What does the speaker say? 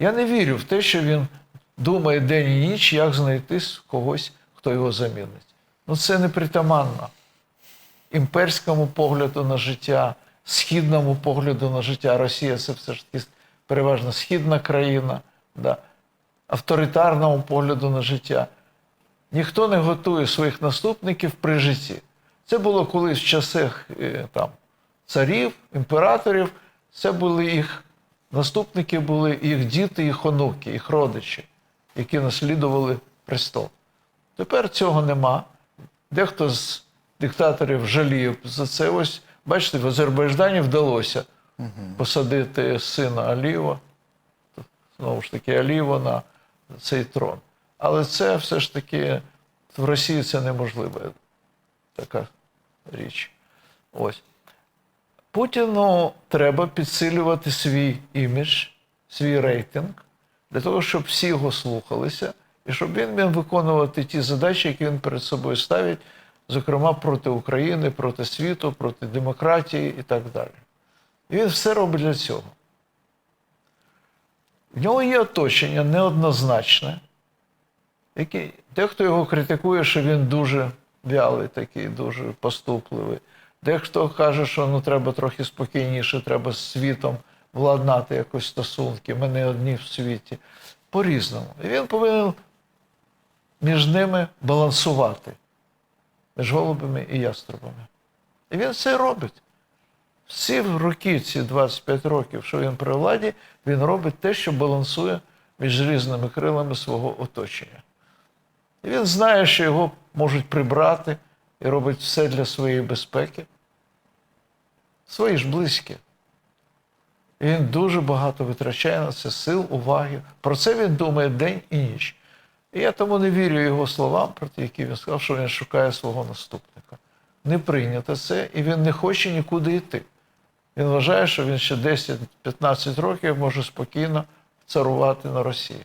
Я не вірю в те, що він думає день і ніч, як знайти когось, хто його замінить. Ну це непритаманно імперському погляду на життя, східному погляду на життя. Росія це все ж таки переважно східна країна, да, авторитарному погляду на життя. Ніхто не готує своїх наступників при житті. Це було колись в часах е, там, царів, імператорів. Це були їх наступники, були їх діти, їх онуки, їх родичі, які наслідували престол. Тепер цього нема. Дехто з диктаторів жаліє за це. Ось, бачите, в Азербайджані вдалося посадити сина Алієва, знову ж таки, Алієва на цей трон. Але це все ж таки в Росії це неможлива така річ. Ось. Путіну треба підсилювати свій імідж, свій рейтинг, для того, щоб всі його слухалися, і щоб він міг виконувати ті задачі, які він перед собою ставить, зокрема проти України, проти світу, проти демократії і так далі. І він все робить для цього. В нього є оточення неоднозначне, яке, дехто його критикує, що він дуже вялий, такий, дуже поступливий. Дехто каже, що ну, треба трохи спокійніше, треба з світом владнати якось стосунки. Ми не одні в світі. По-різному. І він повинен між ними балансувати, між голубами і яструбами. І він це робить. Всі роки, ці 25 років, що він при владі, він робить те, що балансує між різними крилами свого оточення. І він знає, що його можуть прибрати і робить все для своєї безпеки. Свої ж близькі. Він дуже багато витрачає на це сил, уваги. Про це він думає день і ніч. І я тому не вірю його словам, про ті, які він сказав, що він шукає свого наступника. Не прийнято це, і він не хоче нікуди йти. Він вважає, що він ще 10-15 років може спокійно царувати на Росії.